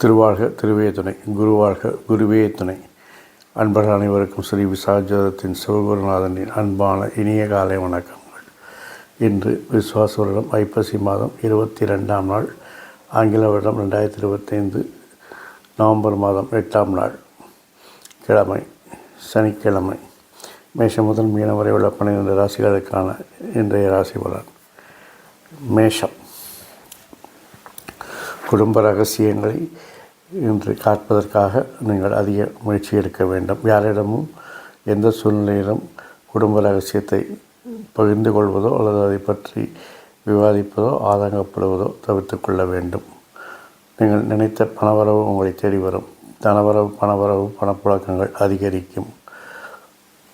திருவாழ்க திருவே துணை குருவாழ்க குருவே துணை. அன்பர்கள் அனைவருக்கும் ஸ்ரீ விசாஜோதத்தின் சிவகுருநாதனின் அன்பான இனிய காலை வணக்கங்கள். இன்று விஸ்வாச வருடம் ஐப்பசி மாதம் இருபத்தி ரெண்டாம் நாள் ஆங்கில வருடம் ரெண்டாயிரத்தி இருபத்தைந்து நவம்பர் மாதம் எட்டாம் நாள் கிழமை சனிக்கிழமை மேஷம் முதல் மீனம் வரை உள்ள பன்னிரண்டு ராசிகளுக்கான இன்றைய ராசி பலன். மேஷம். குடும்ப ரகசியங்களை இன்று காப்பதற்காக நீங்கள் அதிக முயற்சி எடுக்க வேண்டும். யாரிடமும் எந்த சூழ்நிலையிலும் குடும்ப ரகசியத்தை பகிர்ந்து கொள்வதோ அல்லது அதை பற்றி விவாதிப்பதோ ஆதங்கப்படுவதோ தவிர்த்து கொள்ள வேண்டும். நீங்கள் நினைத்த பணவரவு உங்களை தேடி வரும். தனவரவு பணவரவு பணப்புழக்கங்கள் அதிகரிக்கும்.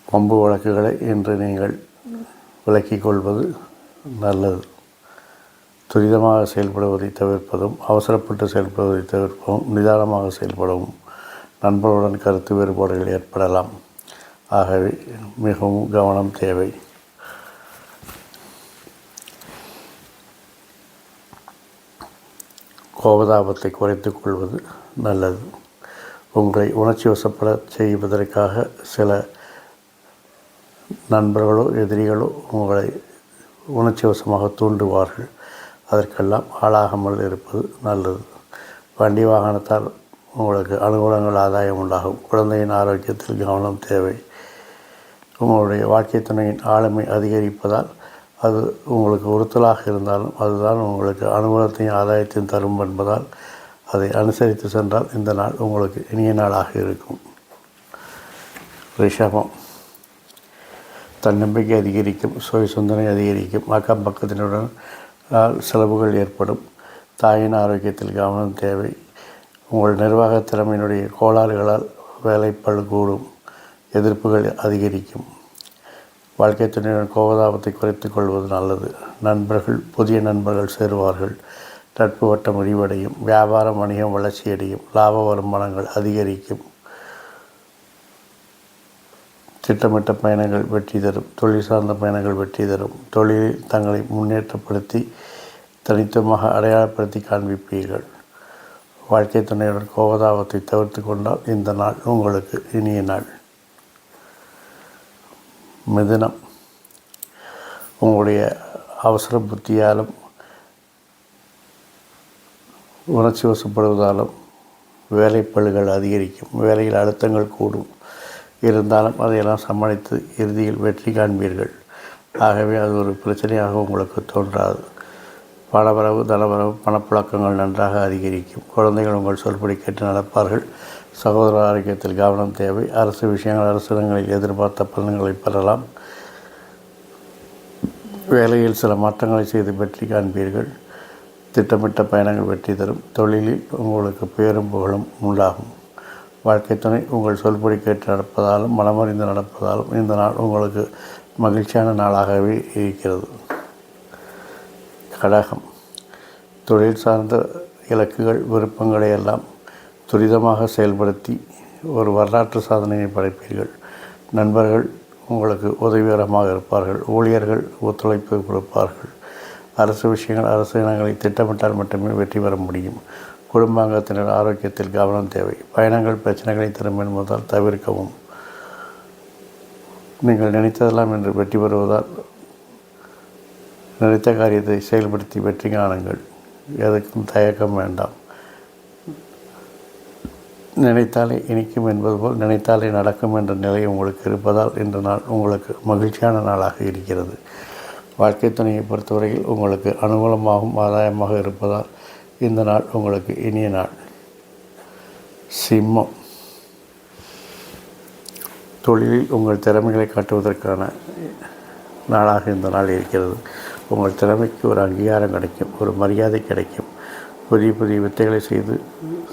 பம்பு வழக்குகளை இன்று நீங்கள் விலக்கிக் கொள்வது நல்லது. துரிதமாக செயல்படுவதை தவிர்ப்பதும் அவசரப்பட்டு செயல்படுவதை தவிர்ப்பதும் நிதானமாக செயல்படவும் நண்பர்களுடன் கருத்து வேறுபாடுகள் ஏற்படலாம். ஆகவே மிகவும் கவனம் தேவை. கோபதாபத்தை குறைத்து கொள்வது நல்லது. உங்களை உணர்ச்சி வசப்பட செய்வதற்காக சில நண்பர்களோ எதிரிகளோ உங்களை உணர்ச்சி வசமாக தூண்டுவார்கள். அதற்கெல்லாம் ஆளாகாமல் இருப்பது நல்லது. வண்டி வாகனத்தால் உங்களுக்கு அனுகூலங்கள் ஆதாயம் உண்டாகும். குழந்தையின் ஆரோக்கியத்தில் கவனம் தேவை. உங்களுடைய வாழ்க்கை துணையின் ஆளுமை அதிகரிப்பதால் அது உங்களுக்கு உறுத்தலாக இருந்தாலும் அதுதான் உங்களுக்கு அனுகூலத்தையும் ஆதாயத்தையும் தரும் என்பதால் அதை அனுசரித்து சென்றால் இந்த நாள் உங்களுக்கு இனிய நாளாக இருக்கும். ரிஷபம். தன்னம்பிக்கை அதிகரிக்கும் சுய சிந்தனை அதிகரிக்கும். அக்கம் பக்கத்தினுடன் செலவுகள் ஏற்படும். தாயின் ஆரோக்கியத்தில் கவனம் தேவை. உங்கள் நிர்வாக திறமையினுடைய கோளாறுகளால் வேலைப்பழு கூடும். எதிர்ப்புகள் அதிகரிக்கும். வாழ்க்கை துணையுடன் கோபதாபத்தை குறைத்து கொள்வது நல்லது. நண்பர்கள் புதிய நண்பர்கள் சேருவார்கள். நட்பு வட்டம் விரிவடையும். வியாபாரம் வணிகம் வளர்ச்சியடையும். லாப வருமானங்கள் அதிகரிக்கும். திட்டமிட்ட பயணங்கள் வெற்றி தரும். தொழில் சார்ந்த பயணங்கள் வெற்றி தரும். தொழிலில் தங்களை முன்னேற்றப்படுத்தி தனித்துவமாக அடையாளப்படுத்தி காண்பிப்பீர்கள். வாழ்க்கை துணையுடன் கோபதாபத்தை தவிர்த்து கொண்டால் இந்த நாள் உங்களுக்கு இனிய நாள். மிதுனம். உங்களுடைய அவசர புத்தியாலும் உணர்ச்சி வசப்படுவதாலும் வேலைப்பழுகள் அதிகரிக்கும் வேலையில் அழுத்தங்கள் கூடும். இருந்தாலும் அதையெல்லாம் சமாளித்து இறுதியில் வெற்றி காண்பீர்கள். ஆகவே அது ஒரு பிரச்சனையாக உங்களுக்கு தோன்றாது. பணவரவு தனவரவு பணப்புழக்கங்கள் நன்றாக அதிகரிக்கும். குழந்தைகள் உங்கள் சொல்படி கேட்டு நடப்பார்கள். சகோதர ஆரோக்கியத்தில் கவனம் தேவை. அரசு விஷயங்கள் அரசிடங்களில் எதிர்பார்த்த பலன்களை பெறலாம். வேலையில் சில மாற்றங்களை செய்து வெற்றி காண்பீர்கள். திட்டமிட்ட பயணங்கள் வெற்றி தரும். தொழிலில் உங்களுக்கு பேரும் புகழும் உண்டாகும். வாழ்க்கை துணை உங்கள் சொல்படி கேட்டு நடப்பதாலும் மனமறிந்து நடப்பதாலும் இந்த நாள் உங்களுக்கு மகிழ்ச்சியான நாளாகவே இருக்கிறது. கடகம் தொழில் சார்ந்த இலக்குகள் விருப்பங்களை எல்லாம் துரிதமாக செயல்படுத்தி ஒரு வரலாற்று சாதனையை படைப்பீர்கள். நண்பர்கள் உங்களுக்கு உதவிகரமாக இருப்பார்கள். ஊழியர்கள் ஒத்துழைப்பு கொடுப்பார்கள். அரசு விஷயங்கள் அரசு இனங்களை திட்டமிட்டால் மட்டுமே வெற்றி பெற முடியும். குடும்பாங்கத்தினர் ஆரோக்கியத்தில் கவனம் தேவை. பயணங்கள் பிரச்சனைகளை திரும்ப என்பதால் தவிர்க்கவும். நீங்கள் நினைத்ததெல்லாம் என்று வெற்றி பெறுவதால் நினைத்த காரியத்தை செயல்படுத்தி வெற்றி காணுங்கள். எதுக்கும் தயக்கம் வேண்டாம். நினைத்தாலே இனிக்கும் என்பது போல் நினைத்தாலே நடக்கும் என்ற நிலை உங்களுக்கு இருப்பதால் இன்று நாள் உங்களுக்கு மகிழ்ச்சியான நாளாக இருக்கிறது. வாழ்க்கை துணையை பொறுத்தவரையில் உங்களுக்கு அனுகூலமாகவும் ஆதாயமாக இருப்பதால் இந்த நாள் உங்களுக்கு இனிய நாள். சிம்மம். தொழிலில் உங்கள் திறமைகளை காட்டுவதற்கான நாளாக இந்த நாள் இருக்கிறது. உங்கள் திறமைக்கு ஒரு அங்கீகாரம் கிடைக்கும் ஒரு மரியாதை கிடைக்கும். புதிய புதிய வித்தைகளை செய்து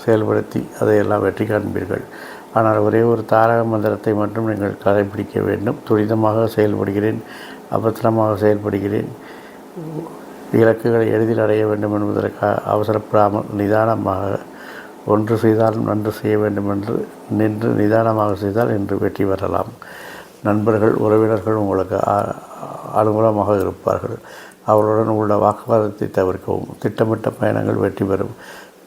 செயல்படுத்தி அதையெல்லாம் வெற்றி காண்பீர்கள். ஆனால் ஒரே ஒரு தாரக மந்திரத்தை மட்டும் நீங்கள் கடைபிடிக்க வேண்டும். துரிதமாக செயல்படுகிறேன் அபத்திரமாக செயல்படுகிறேன் இலக்குகளை எளிதில் அடைய வேண்டும் என்பதற்காக அவசரப்படாமல் நிதானமாக ஒன்று செய்தாலும் நன்று செய்ய வேண்டும் என்று நின்று நிதானமாக செய்தால் இன்று வெற்றி பெறலாம். நண்பர்கள் உறவினர்கள் உங்களுக்கு அனுகூலமாக இருப்பார்கள். அவர்களுடன் உள்ள வாக்குவாதத்தை தவிர்க்கவும் திட்டமிட்ட பயணங்கள் வெற்றி பெறும்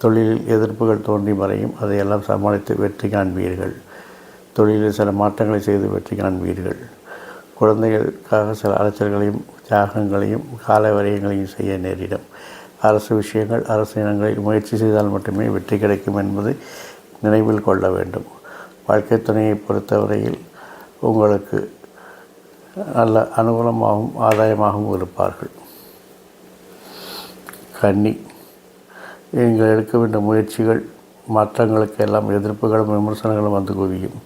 தொழிலில் எதிர்ப்புகள் தோன்றி மறையும் அதையெல்லாம் சமாளித்து வெற்றி காண்பீர்கள். தொழிலில் சில மாற்றங்களை செய்து வெற்றி காண்பீர்கள். குழந்தைகளுக்காக சில அலைச்சல்களையும் தியாகங்களையும் கால வரையங்களையும் செய்ய நேரிடும். அரசு விஷயங்கள் அரசு இனங்களில் முயற்சி செய்தால் மட்டுமே வெற்றி கிடைக்கும் என்பதை நினைவில் கொள்ள வேண்டும். வாழ்க்கை துணையை பொறுத்தவரையில் உங்களுக்கு நல்ல அனுகூலமாகவும் ஆதாயமாகவும் இருப்பார்கள். கன்னி. நீங்கள் எடுக்க வேண்டிய முயற்சிகள் மாற்றங்களுக்கு எல்லாம் எதிர்ப்புகளும் விமர்சனங்களும் வந்து குவியும்.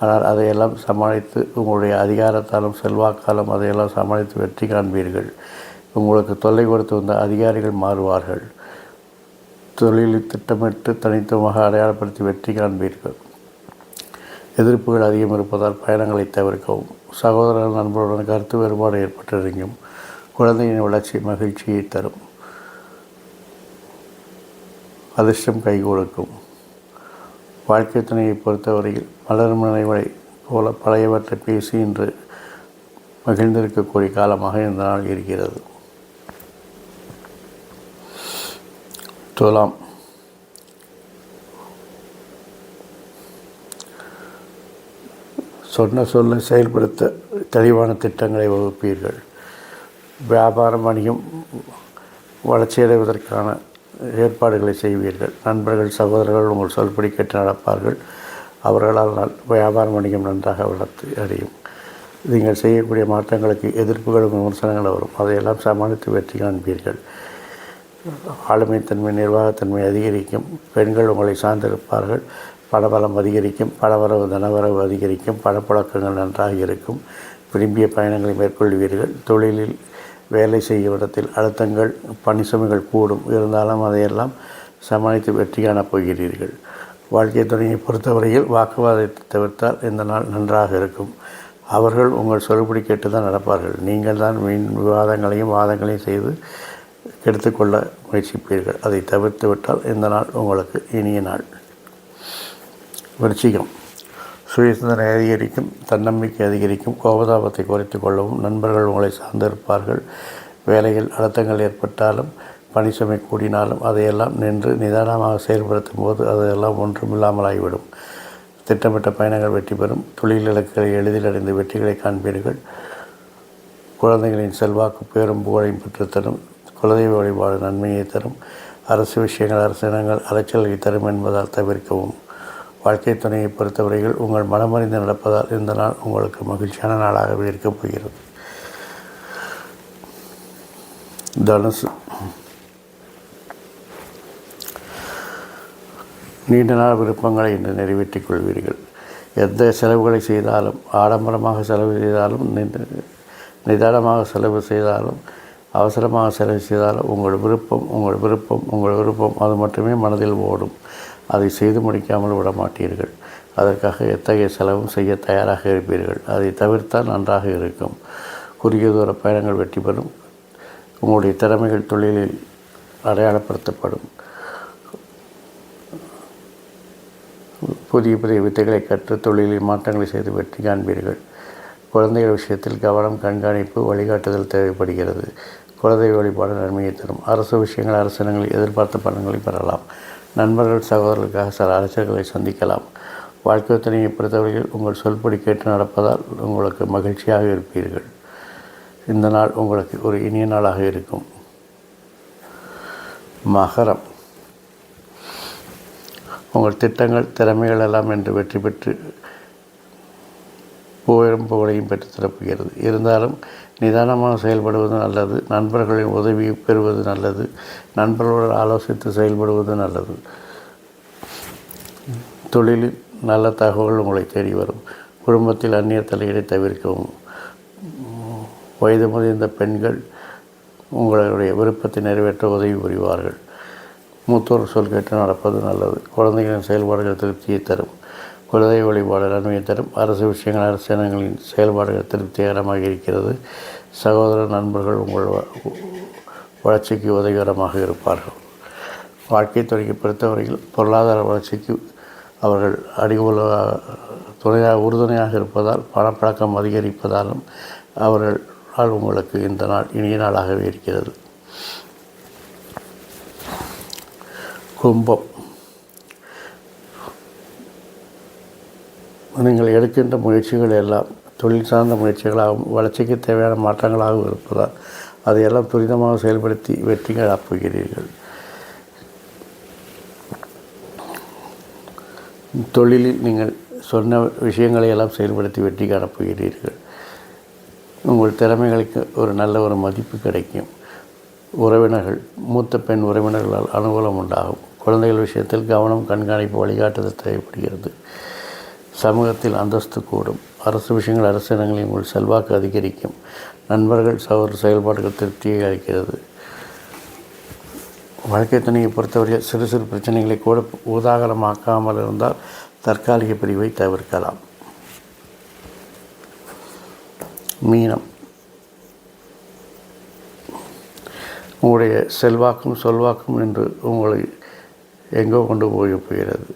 ஆனால் அதையெல்லாம் சமாளித்து உங்களுடைய அதிகாரத்தாலும் செல்வாக்காலும் அதையெல்லாம் சமாளித்து வெற்றி காண்பீர்கள். உங்களுக்கு தொல்லை கொடுத்து வந்த அதிகாரிகள் மாறுவார்கள். தொழிலில் திட்டமிட்டு தனித்துவமாக அடையாளப்படுத்தி வெற்றி காண்பீர்கள். எதிர்ப்புகள் அதிகம் இருப்பதால் பயணங்களை தவிர்க்கவும். சகோதர நண்பருடன் கருத்து வேறுபாடு ஏற்பட்டிருக்கும் குழந்தையின் வளர்ச்சி மகிழ்ச்சியை தரும். அதிர்ஷ்டம் கை கொடுக்கும் வாழ்க்கை துணையை பொறுத்தவரையில் மலரும் நினைவை போல பழையவற்றை பேசி இன்று மகிழ்ந்திருக்கக்கூடிய காலமாக இந்த நாள் இருக்கிறது. துலாம். சொன்ன சொல்ல செயல்படுத்த தெளிவான திட்டங்களை வகுப்பீர்கள். வியாபாரம் வணிகம் வளர்ச்சியடைவதற்கான ஏற்பாடுகளை செய்வீர்கள். நண்பர்கள் சகோதரர்கள் உங்கள் சொல்படி கேட்டு நடப்பார்கள். அவர்களால் நல் வியாபாரம் வணிகம் நன்றாக வளர்த்து அடையும். நீங்கள் செய்யக்கூடிய மாற்றங்களுக்கு எதிர்ப்புகளும் விமர்சனங்கள் வரும். அதையெல்லாம் சமாளித்து வெற்றி காண்பீர்கள். ஆளுமைத்தன்மை நிர்வாகத்தன்மை அதிகரிக்கும். பெண்கள் உங்களை சார்ந்திருப்பார்கள். பணபலம் அதிகரிக்கும் பணவரவு தனவரவு அதிகரிக்கும் பணப்புழக்கங்கள் நன்றாக இருக்கும். விரும்பிய பயணங்களை மேற்கொள்வீர்கள். தொழிலில் வேலை செய்யும் இடத்தில் அழுத்தங்கள் பணிசுமைகள் கூடும். இருந்தாலும் அதையெல்லாம் சமாளித்து வெற்றி காணப் போகிறீர்கள். வாழ்க்கை துணையை பொறுத்தவரையில் வாக்குவாதத்தை தவிர்த்தால் இந்த நாள் நன்றாக இருக்கும். அவர்கள் உங்கள் சொல்படி கேட்டு தான் நடப்பார்கள். நீங்கள் தான் வீண் விவாதங்களையும் வாதங்களையும் செய்து கெடுத்துக்கொள்ள முயற்சிப்பீர்கள். அதை தவிர்த்து விட்டால் இந்த நாள் உங்களுக்கு இனிய நாள். விருச்சிகம். சுயசிந்தனை அதிகரிக்கும் தன்னம்பிக்கை அதிகரிக்கும் கோபதாபத்தை குறைத்து கொள்ளவும் நண்பர்கள் உங்களை சார்ந்திருப்பார்கள். வேலையில் அழுத்தங்கள் ஏற்பட்டாலும் பணி சுமை கூடினாலும் அதையெல்லாம் நின்று நிதானமாக செயல்படுத்தும் போது அதையெல்லாம் ஒன்றுமில்லாமல் ஆகிவிடும் திட்டமிட்ட பயணங்கள் வெற்றி பெறும். தொழில் இலக்குகளை எளிதில் அடைந்து வெற்றிகளை காண்பீர்கள். குழந்தைகளின் செல்வாக்கு பேரும் புகழையும் பெற்றுத்தரும். குலதெய்வ வழிபாடு நன்மையை தரும். அரசு விஷயங்கள் அரசினங்கள் அலைச்சல்களை தரும் என்பதால் தவிர்க்கவும். வாழ்க்கை துணையை பொறுத்தவரையில் உங்கள் மனமறிந்து நடப்பதால் இந்த நாள் உங்களுக்கு மகிழ்ச்சியான நாளாகவே இருக்கப் போகிறது. தனுசு. நீண்ட நாள் விருப்பங்களை இன்று நிறைவேற்றிக் கொள்வீர்கள். எந்த செலவுகளை செய்தாலும் ஆடம்பரமாக செலவு செய்தாலும் நிதானமாக செலவு செய்தாலும் அவசரமாக செலவு செய்தாலும் உங்கள் விருப்பம் உங்கள் விருப்பம் உங்கள் விருப்பம் அது மட்டுமே மனதில் ஓடும். அதை செய்து முடிக்காமல் விட மாட்டீர்கள் அதற்காக எத்தகைய செலவும் செய்ய தயாராக இருப்பீர்கள். அதை தவிர்த்தால் நன்றாக இருக்கும். குறுகிய தூர பயணங்கள் வெற்றி பெறும். உங்களுடைய திறமைகள் தொழிலில் அடையாளப்படுத்தப்படும். புதிய புதிய வித்தைகளை கற்று தொழிலில் மாற்றங்களை செய்து வெற்றி காண்பீர்கள். குழந்தைகள் விஷயத்தில் கவனம் கண்காணிப்பு வழிகாட்டுதல் தேவைப்படுகிறது. குழந்தை வழிபாடு நன்மையை தரும். அரசு விஷயங்கள் அரசினங்கள் எதிர்பார்த்த பலன்களை பெறலாம். நண்பர்கள் சகோதரர்களுக்காக சில அலைச்சல்களை சந்திக்கலாம். வாழ்க்கை துணையை பொறுத்தவரையில் உங்கள் சொல்படி கேட்டு நடப்பதால் உங்களுக்கு மகிழ்ச்சியாக இருப்பீர்கள். இந்த நாள் உங்களுக்கு ஒரு இனிய நாளாக இருக்கும். மகரம். உங்கள் திட்டங்கள் திறமைகள் எல்லாம் என்று வெற்றி பெற்று புகழும் புகழையும் பெற்று திறப்புகிறது இருந்தாலும் நிதானமாக செயல்படுவது நல்லது. நண்பர்களின் உதவி பெறுவது நல்லது. நண்பர்களுடன் ஆலோசித்து செயல்படுவது நல்லது. தொழிலில் நல்ல தகவல் உங்களை தேடி வரும். குடும்பத்தில் அந்நிய தலையீடை தவிர்க்கவும். வயது முதிர்ந்த பெண்கள் உங்களுடைய விருப்பத்தை நிறைவேற்ற உதவி புரிவார்கள். மூத்தோர் சொல் கேட்டு நடப்பது நல்லது. குழந்தைகளின் செயல்பாடுகள் திருப்தியை தரும். குலதெய்வ வழிபாடு நன்மையை தரும். அரசு விஷயங்கள் அரசாங்கங்களின் செயல்பாடுகள் திருப்திகரமாக இருக்கிறது. சகோதர நண்பர்கள் உங்கள் வளர்ச்சிக்கு உதவிகரமாக இருப்பார்கள். வாழ்க்கை துறையை பொறுத்தவரையில் பொருளாதார வளர்ச்சிக்கு அவர்கள் அடிகோல துணையாக உறுதுணையாக இருப்பதால் பணப்பழக்கம் அதிகரிப்பதாலும் அவர்களால் உங்களுக்கு இந்த நாள் இனிய நாளாகவே இருக்கிறது. கும்பம். நீங்கள் எடுக்கின்ற முயற்சிகள் எல்லாம் தொழில் சார்ந்த முயற்சிகளாகவும் வளர்ச்சிக்கு தேவையான மாற்றங்களாகவும் இருப்பதால் அதையெல்லாம் துரிதமாக செயல்படுத்தி வெற்றிகள் அப்புகிறீர்கள் தொழிலில் நீங்கள் சொன்ன விஷயங்களை எல்லாம் செயல்படுத்தி வெற்றி காணப்போகிறீர்கள். உங்கள் திறமைகளுக்கு ஒரு நல்ல ஒரு மதிப்பு கிடைக்கும். உறவினர்கள் மூத்த பெண் உறவினர்களால் அனுகூலம் உண்டாகும். குழந்தைகள் விஷயத்தில் கவனம் கண்காணிப்பு வழிகாட்டுதல் தேவைப்படுகிறது. சமூகத்தில் அந்தஸ்து கூடும். அரசு விஷயங்கள் அரசு இடங்களில் உங்கள் செல்வாக்கு அதிகரிக்கும். நண்பர்கள் சகோதர செயல்பாடுகள் திருப்தியை அளிக்கிறது. வாழ்க்கை துணையை பொறுத்தவரையில் சிறு சிறு பிரச்சனைகளை கூட உதாகரமாக்காமல் இருந்தால் தற்காலிக பிரிவை தவிர்க்கலாம். மீனம். உங்களுடைய செல்வாக்கும் சொல்வாக்கும் என்று உங்களை எங்கோ கொண்டு போய் போகிறது.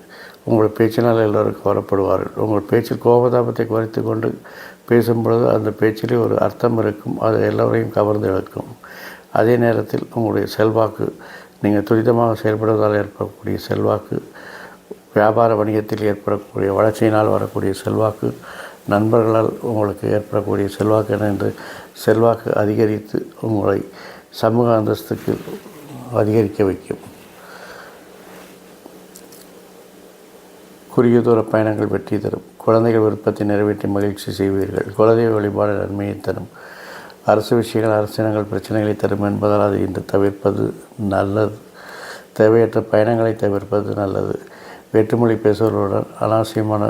உங்கள் பேச்சினால் எல்லோரும் கவரப்படுவார்கள் உங்கள் பேச்சில் கோபதாபத்தை குறைத்து கொண்டு பேசும் பொழுது அந்த பேச்சிலே ஒரு அர்த்தம் இருக்கும். அது எல்லோரையும் கவர்ந்து இழக்கும். அதே நேரத்தில் உங்களுடைய செல்வாக்கு நீங்கள் துரிதமாக செயல்படுவதால் ஏற்படக்கூடிய செல்வாக்கு வியாபார வணிகத்தில் ஏற்படக்கூடிய வளர்ச்சியினால் வரக்கூடிய செல்வாக்கு நண்பர்களால் உங்களுக்கு ஏற்படக்கூடிய செல்வாக்கு இணைந்து செல்வாக்கு அதிகரித்து உங்களை சமூக அந்தஸ்துக்கு அதிகரிக்க வைக்கும். குறுகிய தூர பயணங்கள் வெற்றி தரும். குழந்தைகள் விருப்பத்தை நிறைவேற்றி மகிழ்ச்சி செய்வீர்கள். குலதெய்வ வழிபாடு நன்மையை தரும். அரசு விஷயங்கள் அரசினங்கள் பிரச்சனைகளை தரும் என்பதால் அதை இன்று தவிர்ப்பது நல்லது. தேவையற்ற பயணங்களை தவிர்ப்பது நல்லது. வேற்றுமொழி பேசுபவர்களுடன் அனாவசியமான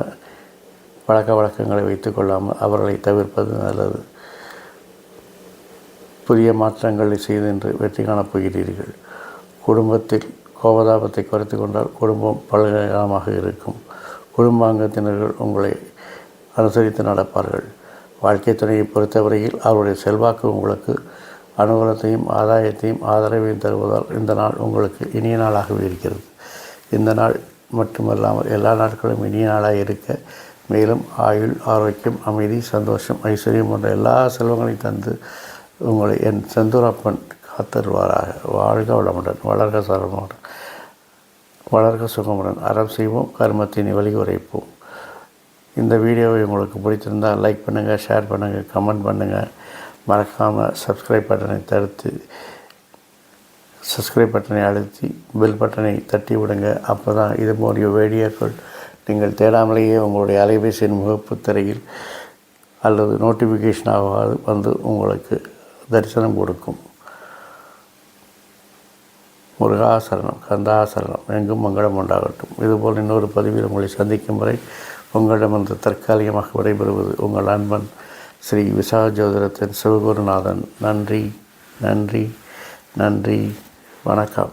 பழக்க வழக்கங்களை வைத்து கொள்ளாமல் அவர்களை தவிர்ப்பது நல்லது. புதிய மாற்றங்களை செய்து என்று வெற்றி காணப் போகிறீர்கள். குடும்பத்தில் கோபதாபத்தை குறைத்து கொண்டால் குடும்பம் பலகமாக இருக்கும். குடும்பாங்கத்தினர்கள் உங்களை அனுசரித்து நடப்பார்கள். வாழ்க்கை துணையை பொறுத்தவரையில் அவருடைய செல்வாக்கு உங்களுக்கு அனுகூலத்தையும் ஆதாயத்தையும் ஆதரவையும் தருவதால் இந்த நாள் உங்களுக்கு இனிய நாளாகவே இருக்கிறது. இந்த நாள் மட்டுமல்லாமல் எல்லா நாட்களும் இனிய நாளாக இருக்க மேலும் ஆயுள் ஆரோக்கியம் அமைதி சந்தோஷம் ஐஸ்வர்யம் போன்ற எல்லா செல்வங்களையும் தந்து உங்களை என் செந்தூரப்பன் காத்தருவாராக. வாழ்க வளமுடன் வளர்க சரமுடன் வளர்க சுகமுடன். அறம் செய்வோம் கர்மத்தின் வழி உரைப்போம். இந்த வீடியோவை உங்களுக்கு பிடித்திருந்தால் லைக் பண்ணுங்கள் ஷேர் பண்ணுங்கள் கமெண்ட் பண்ணுங்கள் மறக்காமல் சப்ஸ்கிரைப் பட்டனை தடுத்து சப்ஸ்கிரைப் பட்டனை அழுத்தி பெல் பட்டனை தட்டி விடுங்க. அப்போ தான் இது போன்ற வீடியோக்கள் நீங்கள் தேடாமலேயே உங்களுடைய அலைபேசியின் முகப்பு திரையில் அல்லது நோட்டிஃபிகேஷனாக வந்து உங்களுக்கு தரிசனம் கொடுக்கும். முருகாசரணம் கந்தாசரணம் எங்கும் மங்களம் உண்டாகட்டும். இதுபோல் இன்னொரு பதிவில் உங்களை சந்திக்கும் வரை உங்களிடமிருந்து தற்காலிகமாக விடைபெறுவது உங்கள் அன்பன் ஸ்ரீ விசா ஜோதிடத்தின் சிவகுருநாதன். நன்றி நன்றி நன்றி. வணக்கம்.